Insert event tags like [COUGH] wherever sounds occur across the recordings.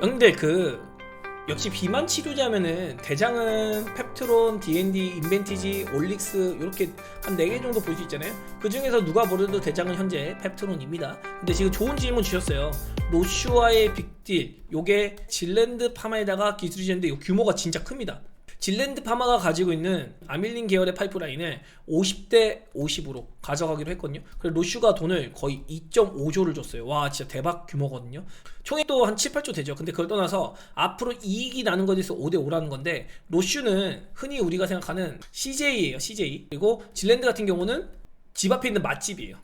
근데 그 역시 비만 치료자면은 대장은 펩트론, D&D, 인벤티지, 올릭스 이렇게 한 4개 정도 볼 수 있잖아요. 그 중에서 누가 보려도 대장은 현재 펩트론입니다. 근데 지금 좋은 질문 주셨어요. 로슈아의 빅딜 요게 질랜드 파마에다가 기술이제인데 요 규모가 진짜 큽니다. 질랜드 파마가 가지고 있는 아밀린 계열의 파이프라인을 50대 50으로 가져가기로 했거든요. 그래서 로슈가 돈을 거의 2.5조를 줬어요. 와, 진짜 대박 규모거든요. 총액도 한 7, 8조 되죠. 근데 그걸 떠나서 앞으로 이익이 나는 것에 대해서 5대 5라는 건데 로슈는 흔히 우리가 생각하는 CJ예요. CJ. 그리고 질랜드 같은 경우는 집 앞에 있는 맛집이에요.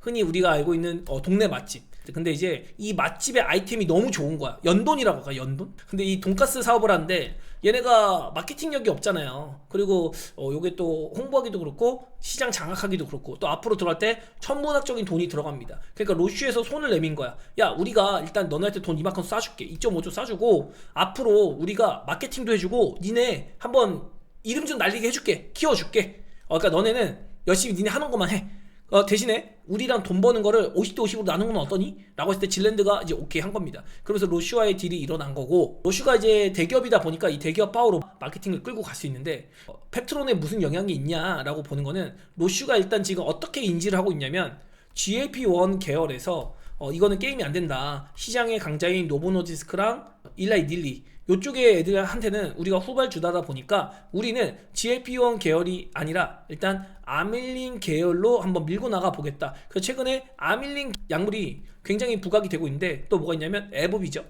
흔히 우리가 알고 있는 어, 동네 맛집. 근데 이제 이 맛집의 아이템이 너무 좋은 거야. 연돈이라고 할까? 연돈? 근데 이 돈가스 사업을 하는데 얘네가 마케팅력이 없잖아요. 그리고 어, 요게 또 홍보하기도 그렇고 시장 장악하기도 그렇고 또 앞으로 들어갈 때 천문학적인 돈이 들어갑니다. 그러니까 로슈에서 손을 내민 거야. 야 우리가 일단 너네한테 돈 이만큼 쏴줄게. 2.5조 쏴주고 앞으로 우리가 마케팅도 해주고 니네 한번 이름 좀 날리게 해줄게. 키워줄게. 어, 그러니까 너네는 열심히 니네 하는 것만 해. 어, 대신에 우리랑 돈 버는 거를 50대 50으로 나누는 건 어떠니? 라고 했을 때 질랜드가 이제 오케이 한 겁니다. 그러면서 로슈와의 딜이 일어난 거고 로슈가 이제 대기업이다 보니까 이 대기업 파워로 마케팅을 끌고 갈 수 있는데 어, 펩트론에 무슨 영향이 있냐라고 보는 거는 로슈가 일단 지금 어떻게 인지를 하고 있냐면 GLP-1 계열에서 어, 이거는 게임이 안 된다. 시장의 강자인 노보노디스크랑 일라이 닐리 요쪽의 애들한테는 우리가 후발 주다다 보니까 우리는 GLP-1 계열이 아니라 일단 아밀린 계열로 한번 밀고 나가 보겠다. 그래서 최근에 아밀린 약물이 굉장히 부각이 되고 있는데 또 뭐가 있냐면 에브비죠.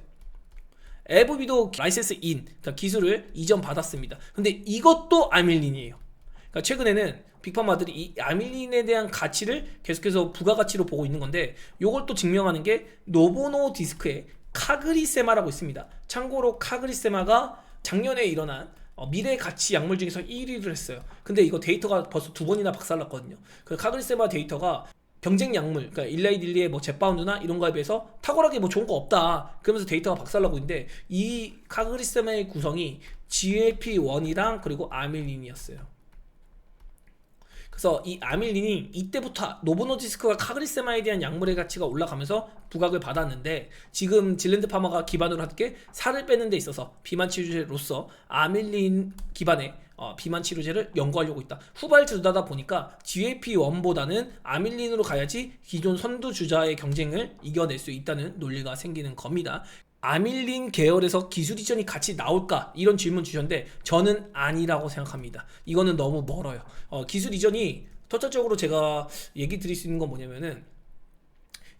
에브비도 라이센스 인 그러니까 기술을 이전 받았습니다. 근데 이것도 아밀린이에요. 그러니까 최근에는 빅파마들이 이 아밀린에 대한 가치를 계속해서 부가가치로 보고 있는 건데 요걸 또 증명하는 게 노보노 디스크의 카그리세마라고 있습니다. 참고로 카그리세마가 작년에 일어난 어, 미래 가치 약물 중에서 1위를 했어요. 근데 이거 데이터가 벌써 두 번이나 박살났거든요. 그 카그리세마 데이터가 경쟁 약물, 그러니까 일라이 딜리의 뭐 제파운드나 이런 거에 비해서 탁월하게 뭐 좋은 거 없다. 그러면서 데이터가 박살나고 있는데 이 카그리세마의 구성이 GLP-1이랑 그리고 아밀린이었어요. 그래서 이 아밀린이 이때부터 노보노디스크가 카그리세마에 대한 약물의 가치가 올라가면서 부각을 받았는데 지금 질랜드 파마가 기반으로 할게 살을 빼는 데 있어서 비만 치료제로서 아밀린 기반의 어, 비만 치료제를 연구하려고 있다. 후발주자다 보니까 GLP-1보다는 아밀린으로 가야지 기존 선두 주자의 경쟁을 이겨낼 수 있다는 논리가 생기는 겁니다. 아밀린 계열에서 기술 이전이 같이 나올까 이런 질문 주셨는데 저는 아니라고 생각합니다. 이거는 너무 멀어요. 어, 기술 이전이 토탈적으로 제가 얘기 드릴 수 있는 건 뭐냐면은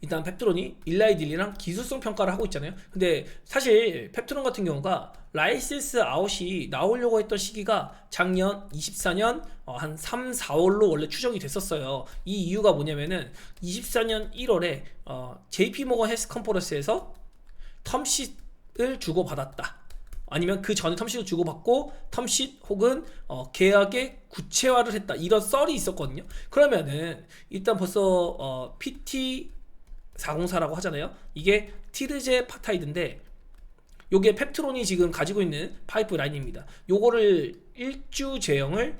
일단 펩트론이 일라이딜리랑 기술성 평가를 하고 있잖아요. 근데 사실 펩트론 같은 경우가 라이센스 아웃이 나오려고 했던 시기가 작년 24년 어, 한 3, 4월로 원래 추정이 됐었어요. 이 이유가 뭐냐면은 24년 1월에 어, JP 모건 헬스 컨퍼런스에서 텀쉿을 주고받았다. 아니면 그 전에 텀쉿을 주고받고 텀쉿 혹은 어, 계약의 구체화를 했다. 이런 썰이 있었거든요. 그러면은 일단 벌써 어, PT 404라고 하잖아요. 이게 티르제 파타이드인데 요게 펩트론이 지금 가지고 있는 파이프라인입니다. 요거를 일주 제형을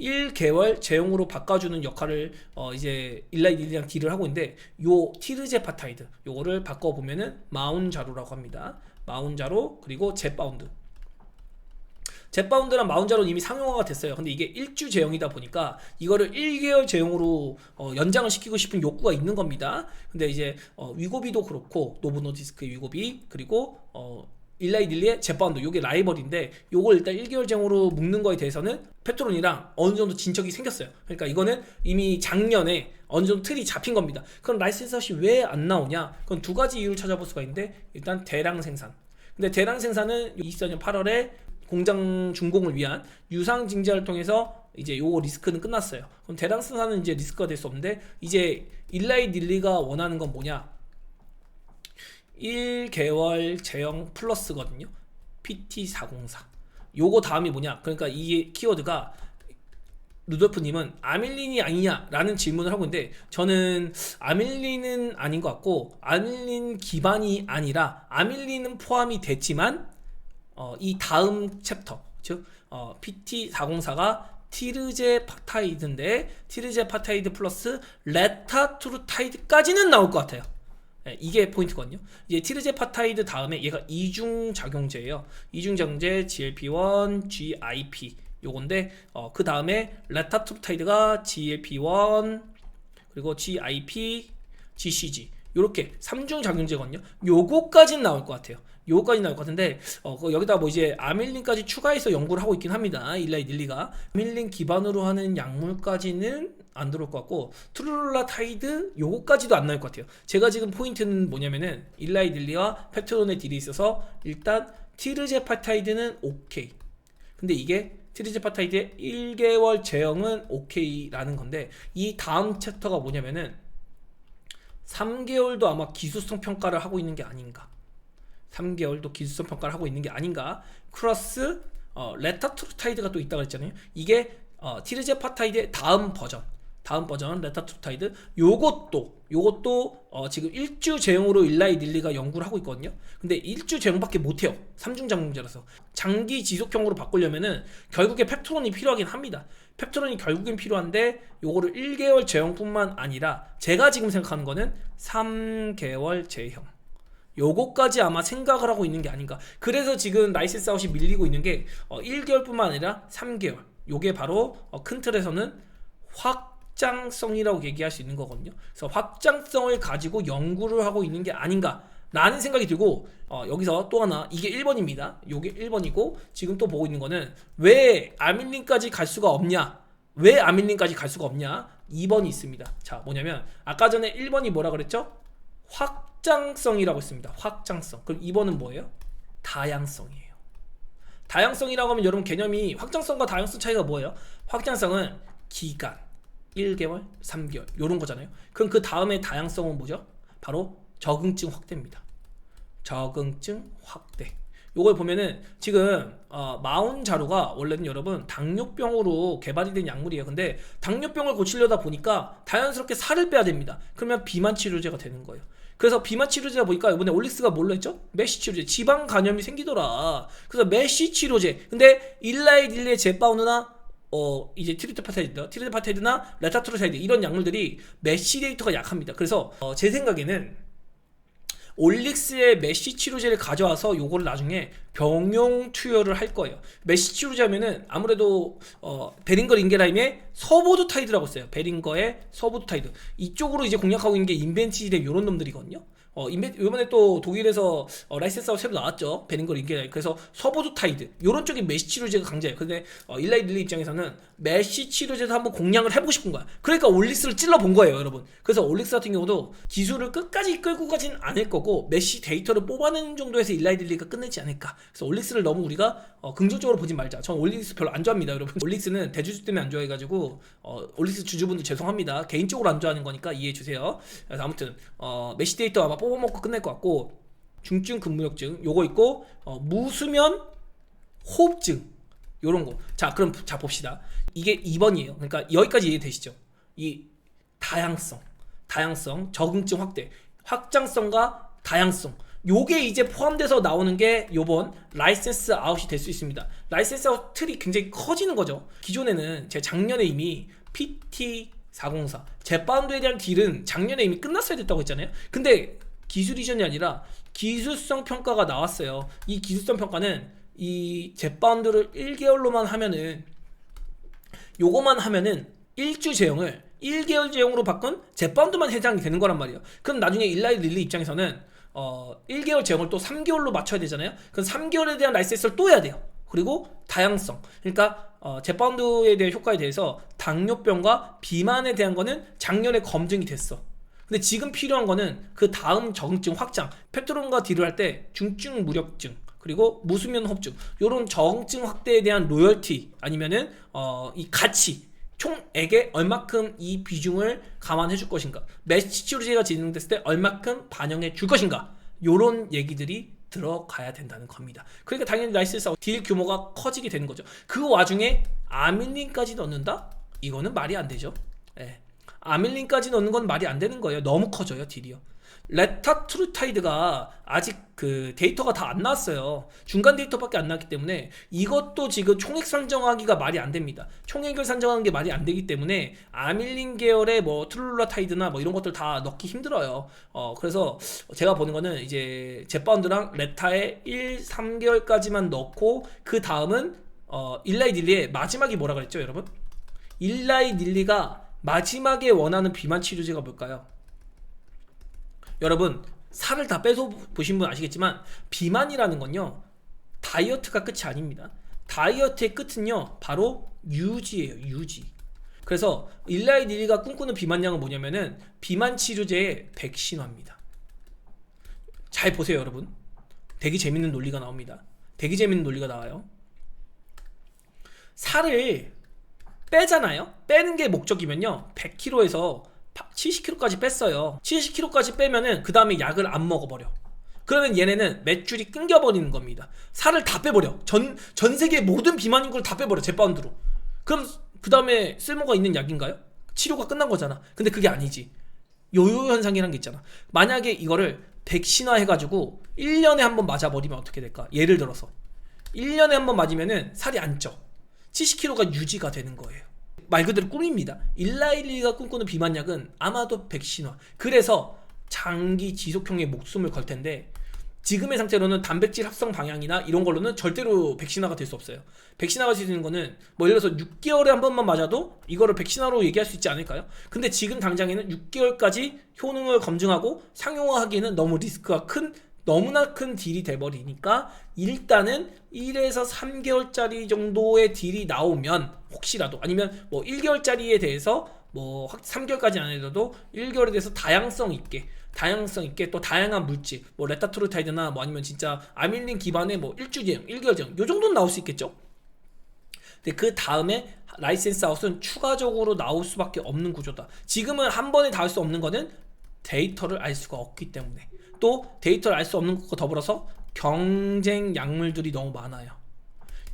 1개월 제형으로 바꿔주는 역할을 어 이제 일라이딜이랑 딜을 하고 있는데 요 티르제 파타이드 요거를 바꿔보면은 마운자로라고 합니다. 마운자로 그리고 제바운드 제바운드랑 마운자로는 이미 상용화가 됐어요. 근데 이게 일주 제형이다 보니까 이거를 1개월 제형으로 어, 연장을 시키고 싶은 욕구가 있는 겁니다. 근데 이제 어, 위고비도 그렇고 노브노디스크의 위고비 그리고 어, 일라이 딜리의 제바운드 요게 라이벌인데 요걸 일단 1개월 제형으로 묶는 거에 대해서는 페트론이랑 어느 정도 진척이 생겼어요. 그러니까 이거는 이미 작년에 어느 정도 틀이 잡힌 겁니다. 그럼 라이센스 샷이 왜안 나오냐? 그건 두 가지 이유를 찾아볼 수가 있는데 일단 대량 생산. 근데 대량 생산은 24년 8월에 공장 준공을 위한 유상 징자를 통해서 이제 요거 리스크는 끝났어요. 그럼 대량 생산은 이제 리스크가 될 수 없는데 이제 일라이 딜리가 원하는 건 뭐냐? 1개월 제형 플러스거든요. PT404. 요거 다음이 뭐냐? 그러니까 이 키워드가 루돌프님은 아밀린이 아니냐라는 질문을 하고 있는데 저는 아밀린은 아닌 것 같고 아밀린 기반이 아니라 아밀린은 포함이 됐지만 어, 이 다음 챕터 즉 어, PT404가 티르제 파타이드인데 티르제 파타이드 플러스 레타투르타이드까지는 나올 것 같아요. 예, 이게 포인트거든요. 이제 티르제파타이드 다음에 얘가 이중 작용제예요. 이중 작용제 GLP-1, GIP 요건데 어, 그 다음에 레타트로타이드가 GLP-1 그리고 GIP, GCG 요렇게 삼중 작용제거든요. 요거까지는 나올 것 같아요. 요거까지 나올 것 같은데 어, 그 여기다 뭐 이제 아밀린까지 추가해서 연구를 하고 있긴 합니다. 일라이 닐리가 아밀린 기반으로 하는 약물까지는 안 들어올 것 같고 트룰라 타이드 요거까지도 안 나올 것 같아요. 제가 지금 포인트는 뭐냐면은 일라이 닐리와 펩토론의 딜이 있어서 일단 티르제파타이드는 오케이. 근데 이게 티르제파타이드의 1개월 제형은 오케이라는 건데 이 다음 챕터가 뭐냐면은 3개월도 아마 기수성 평가를 하고 있는 게 아닌가. 3개월도 기수성 평가를 하고 있는 게 아닌가. 크로스 어, 레타트루타이드가 또 있다고 했잖아요. 이게 어, 티르제파타이드의 다음 버전. 다음 버전 레타트루타이드 요것도 요것도 어, 지금 일주 제형으로 일라이 닐리가 연구를 하고 있거든요. 근데 일주 제형밖에 못 해요. 삼중 장공제라서 장기 지속형으로 바꾸려면은 결국에 펩토론이 필요하긴 합니다. 펩토론이 결국엔 필요한데 요거를 1개월 제형뿐만 아니라 제가 지금 생각하는 거는 3개월 제형. 요거까지 아마 생각을 하고 있는 게 아닌가. 그래서 지금 라이센스 아웃이 밀리고 있는 게 어, 1개월뿐만 아니라 3개월. 요게 바로 어, 큰 틀에서는 확 장성이라고 얘기할 수 있는 거거든요. 그래서 확장성을 가지고 연구를 하고 있는 게 아닌가. 라는 생각이 들고 어, 여기서 또 하나 이게 1번입니다. 요게 1번이고 지금 또 보고 있는 거는 왜 아밀린까지 갈 수가 없냐? 왜 아밀린까지 갈 수가 없냐? 2번이 있습니다. 자, 뭐냐면 아까 전에 1번이 뭐라 그랬죠? 확장성이라고 했습니다. 확장성. 그럼 2번은 뭐예요? 다양성이에요. 다양성이라고 하면 여러분 개념이 확장성과 다양성 차이가 뭐예요? 확장성은 기간 1개월, 3개월 요런 거잖아요. 그럼 그 다음에 다양성은 뭐죠? 바로 적응증 확대입니다. 적응증 확대. 요걸 보면은 지금 어, 마운 자루가 원래는 여러분 당뇨병으로 개발이 된 약물이에요. 근데 당뇨병을 고치려다 보니까 자연스럽게 살을 빼야 됩니다. 그러면 비만 치료제가 되는 거예요. 그래서 비만 치료제다 보니까 이번에 올릭스가 뭘로 했죠? 메시 치료제. 지방 간염이 생기더라. 그래서 메시 치료제. 근데 일라이 딜레 제파우느나 어 이제 티르테파타이드, 티르테파타이드나 레타트로사이드 이런 약물들이 메시 데이터가 약합니다. 그래서 어, 제 생각에는 올릭스의 메시 치료제를 가져와서 요거를 나중에 병용 투여를 할 거예요. 메시 치료제면은 아무래도 어, 베링거 링게라임의 서보드 타이드라고 써요. 베링거의 서보드 타이드 이쪽으로 이제 공략하고 있는 게 인벤티지랩 요런 놈들이거든요. 어, 이번에 또 독일에서 어, 라이센스하고 새로 나왔죠. 베링거 링게라임. 그래서 서보드타이드 요런 쪽이 메시 치료제가 강자예요. 근데 어, 일라이 릴리 입장에서는 메시 치료제도 한번 공략을 해보고 싶은 거야. 그러니까 올릭스를 찔러 본 거예요, 여러분. 그래서 올릭스 같은 경우도 기술을 끝까지 끌고 가진 않을 거고 메시 데이터를 뽑아내는 정도에서 일라이 릴리가 끝내지 않을까. 그래서 올릭스를 너무 우리가 어, 긍정적으로 보지 말자. 전 올릭스 별로 안 좋아합니다, 여러분. [LAUGHS] 올릭스는 대주주 때문에 안 좋아해가지고 어, 올릭스 주주분들 죄송합니다. 개인적으로 안 좋아하는 거니까 이해해 주세요. 그래서 아무튼 어, 메시 데이터 아마 뽑아먹고 끝낼 것 같고 중증 근무역증 요거 있고 어, 무수면 호흡증 요런 거. 자, 그럼 자 봅시다. 이게 2번이에요. 그러니까 여기까지 이해되시죠? 이 다양성, 다양성, 적응증 확대, 확장성과 다양성. 요게 이제 포함돼서 나오는 게 요번 라이센스 아웃이 될 수 있습니다. 라이센스 아웃 틀이 굉장히 커지는 거죠. 기존에는 제가 작년에 이미 PT 404 제파운드에 대한 딜은 작년에 이미 끝났어야 됐다고 했잖아요. 근데 기술 이전이 아니라 기술성 평가가 나왔어요. 이 기술성 평가는 이 제파운드를 1개월로만 하면은 요거만 하면은 1주 제형을 1개월 제형으로 바꾼 제파운드만 해당이 되는 거란 말이에요. 그럼 나중에 일라이 릴리 입장에서는 어 1개월 제형을 또 3개월로 맞춰야 되잖아요. 그럼 3개월에 대한 라이센스를 또 해야 돼요. 그리고 다양성. 그러니까 어, 제파운드에 대한 효과에 대해서 당뇨병과 비만에 대한 거는 작년에 검증이 됐어. 근데 지금 필요한 거는 그 다음 적응증 확장. 펩토론과 딜을 할 때 중증 무력증 그리고 무수면 호흡증 요런 적응증 확대에 대한 로열티 아니면은 어, 이 가치 총액에 얼마큼 이 비중을 감안해 줄 것인가 매치 치료제가 진행됐을 때 얼마큼 반영해 줄 것인가 요런 얘기들이 들어가야 된다는 겁니다. 그러니까 당연히 라이센스 딜 규모가 커지게 되는 거죠. 그 와중에 아밀린까지 넣는다? 이거는 말이 안 되죠. 예. 아밀린까지 넣는 건 말이 안 되는 거예요. 너무 커져요, 딜이요. 레타트루타이드가 아직 그 데이터가 다 안 나왔어요. 중간 데이터밖에 안 나왔기 때문에 이것도 지금 총액 산정하기가 말이 안 됩니다. 총액을 산정하는 게 말이 안 되기 때문에 아밀린 계열의 뭐 트룰라타이드나 뭐 이런 것들 다 넣기 힘들어요. 어 그래서 제가 보는 거는 이제 제파운드랑 레타에 1, 3개월까지만 넣고 그 다음은 어 일라이 닐리의 마지막이 뭐라 그랬죠, 여러분? 일라이 닐리가 마지막에 원하는 비만 치료제가 뭘까요? 여러분 살을 다 빼서 보신 분 아시겠지만 비만이라는 건요 다이어트가 끝이 아닙니다. 다이어트의 끝은요 바로 유지예요 유지. 그래서 일라이 닐리가 꿈꾸는 비만량은 뭐냐면은 비만 치료제의 백신화입니다. 잘 보세요 여러분. 되게 재밌는 논리가 나옵니다. 되게 재밌는 논리가 나와요. 살을 빼잖아요. 빼는 게 목적이면요. 100kg에서 70kg까지 뺐어요. 70kg까지 빼면은 그 다음에 약을 안 먹어버려. 그러면 얘네는 맷줄이 끊겨버리는 겁니다. 살을 다 빼버려. 전, 전 세계 모든 비만 인구를 다 빼버려. 제파운드로. 그럼 그 다음에 쓸모가 있는 약인가요? 치료가 끝난 거잖아. 근데 그게 아니지. 요요 현상이란 게 있잖아. 만약에 이거를 백신화 해가지고 1년에 한 번 맞아버리면 어떻게 될까? 예를 들어서 1년에 한 번 맞으면은 살이 안 쪄. 70kg가 유지가 되는 거예요. 말 그대로 꿈입니다. 일라일리가 꿈꾸는 비만약은 아마도 백신화. 그래서 장기 지속형의 목숨을 걸 텐데 지금의 상태로는 단백질 합성 방향이나 이런 걸로는 절대로 백신화가 될 수 없어요. 백신화가 될 수 있는 거는 뭐 예를 들어서 6개월에 한 번만 맞아도 이거를 백신화로 얘기할 수 있지 않을까요? 근데 지금 당장에는 6개월까지 효능을 검증하고 상용화하기에는 너무 리스크가 큰 너무나 큰 딜이 돼버리니까 일단은 1에서 3개월짜리 정도의 딜이 나오면 혹시라도 아니면 뭐 1개월짜리에 대해서 뭐 3개월까지 안 해도 1개월에 대해서 다양성 있게 다양성 있게 또 다양한 물질 뭐 레타토르타이드나 뭐 아니면 진짜 아밀린 기반의 뭐 1주 제형 1개월 제형 요 정도는 나올 수 있겠죠? 근데 그 다음에 라이센스 아웃은 추가적으로 나올 수밖에 없는 구조다. 지금은 한 번에 다 할 수 없는 거는 데이터를 알 수가 없기 때문에 또 데이터를 알 수 없는 것과 더불어서 경쟁 약물들이 너무 많아요.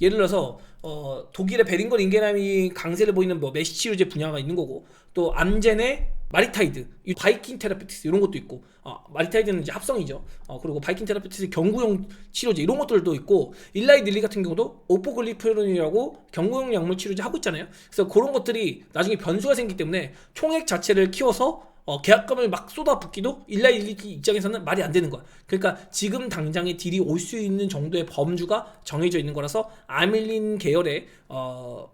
예를 들어서 어, 독일의 베링걸 인게람이 강세를 보이는 뭐 메시 치료제 분야가 있는 거고 또 암젠의 마리타이드, 이 바이킹 테라피티스 이런 것도 있고 어, 마리타이드는 이제 합성이죠. 어, 그리고 바이킹 테라피티스 경구용 치료제 이런 것들도 있고 일라이 닐리 같은 경우도 오포글리프론이라고 경구용 약물 치료제 하고 있잖아요. 그래서 그런 것들이 나중에 변수가 생기기 때문에 총액 자체를 키워서 어, 계약금을 막 쏟아붓기도 일라일리 입장에서는 말이 안 되는 거야. 그러니까 지금 당장에 딜이 올 수 있는 정도의 범주가 정해져 있는 거라서 아밀린 계열의 어,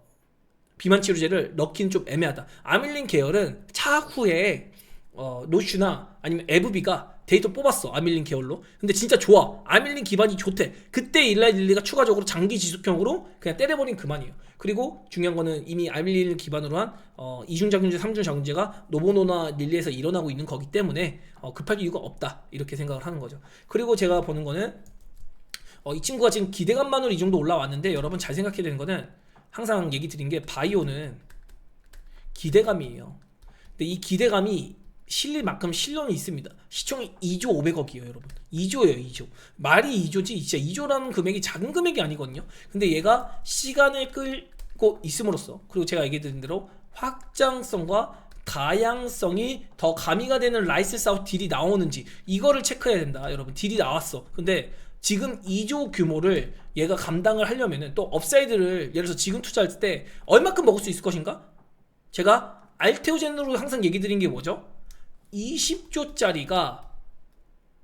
비만 치료제를 넣기는 좀 애매하다. 아밀린 계열은 차후에 어, 노슈나 아니면 에브비가 데이터 뽑았어 아밀린 계열로. 근데 진짜 좋아. 아밀린 기반이 좋대. 그때 일라일리가 추가적으로 장기 지속형으로 그냥 때려버린 그만이에요. 그리고 중요한 거는 이미 아밀린 기반으로 한 어, 이중 작용제, 삼중 작용제가 노보노나 릴리에서 일어나고 있는 거기 때문에 어, 급할 이유가 없다. 이렇게 생각을 하는 거죠. 그리고 제가 보는 거는 어, 이 친구가 지금 기대감만으로 이 정도 올라왔는데 여러분 잘 생각해야 되는 거는 항상 얘기 드린 게 바이오는 기대감이에요. 근데 이 기대감이 실릴 만큼 실론이 있습니다. 시총이 2조 500억이에요, 여러분. 2조예요, 2조. 말이 2조지, 진짜 2조라는 금액이 작은 금액이 아니거든요. 근데 얘가 시간을 끌고 있음으로써, 그리고 제가 얘기드린 대로 확장성과 다양성이 더 가미가 되는 라이센스 아웃 딜이 나오는지, 이거를 체크해야 된다, 여러분. 딜이 나왔어. 근데 지금 2조 규모를 얘가 감당을 하려면은 또 업사이드를 예를 들어서 지금 투자할 때 얼마큼 먹을 수 있을 것인가? 제가 알테오젠으로 항상 얘기 드린 게 뭐죠? 20조짜리가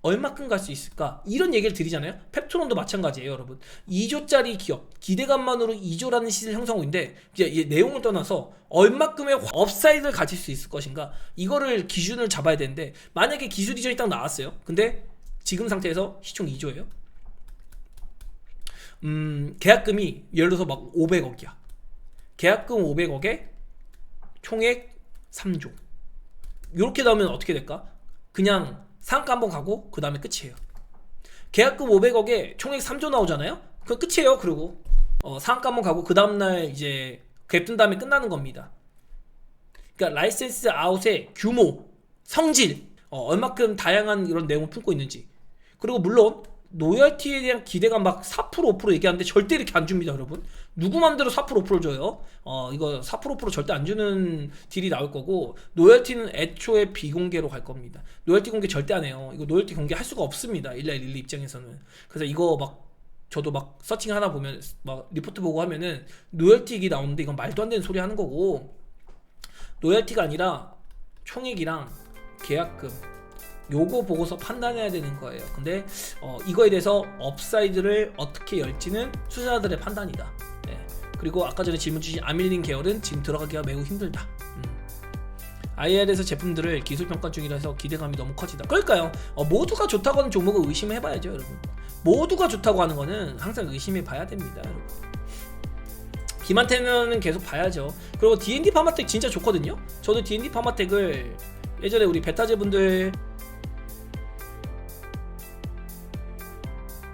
얼마큼 갈 수 있을까? 이런 얘기를 드리잖아요. 펩토론도 마찬가지예요, 여러분. 2조짜리 기업, 기대감만으로 2조라는 시세를 형성하고 있는데 이제 이 내용을 떠나서 얼마큼의 업사이드를 가질 수 있을 것인가? 이거를 기준을 잡아야 되는데 만약에 기술 이전이 딱 나왔어요. 근데 지금 상태에서 시총 2조예요. 음, 계약금이 예를 들어서 막 500억이야. 계약금 500억에 총액 3조. 이렇게 나오면 어떻게 될까? 그냥 상가 한번 가고 그 다음에 끝이에요. 계약금 500억에 총액 3조 나오잖아요. 그 끝이에요. 그리고 어, 상가 한번 가고 그 다음날 이제 갭둔 다음에 끝나는 겁니다. 그러니까 라이센스 아웃의 규모, 성질, 어, 얼마큼 다양한 이런 내용을 품고 있는지. 그리고 물론 노열티에 대한 기대가 막 4% 5% 얘기하는데 절대 이렇게 안 줍니다, 여러분. 누구 맘대로 4% 5% 줘요? 어, 이거 4% 5% 절대 안 주는 딜이 나올 거고 노열티는 애초에 비공개로 갈 겁니다. 노열티 공개 절대 안 해요. 이거 노열티 공개 할 수가 없습니다. 111 입장에서는. 그래서 이거 막 저도 막 서칭 하나 보면 막 리포트 보고 하면은 노열틱이 나오는데 이건 말도 안 되는 소리 하는 거고 노열티가 아니라 총액이랑 계약금 요거 보고서 판단해야 되는 거예요. 근데 어, 이거에 대해서 업사이드를 어떻게 열지는 투자자들의 판단이다. 예. 그리고 아까 전에 질문 주신 아밀린 계열은 지금 들어가기가 매우 힘들다. 음. IR에서 제품들을 기술 평가 중이라서 기대감이 너무 커지다. 그러니까요. 어, 모두가 좋다고 하는 종목을 의심해 봐야죠, 여러분. 모두가 좋다고 하는 거는 항상 의심해 봐야 됩니다, 여러분. 비만테는 계속 봐야죠. 그리고 D&D 파마텍 진짜 좋거든요. 저도 D&D 파마텍을 예전에 우리 베타제 분들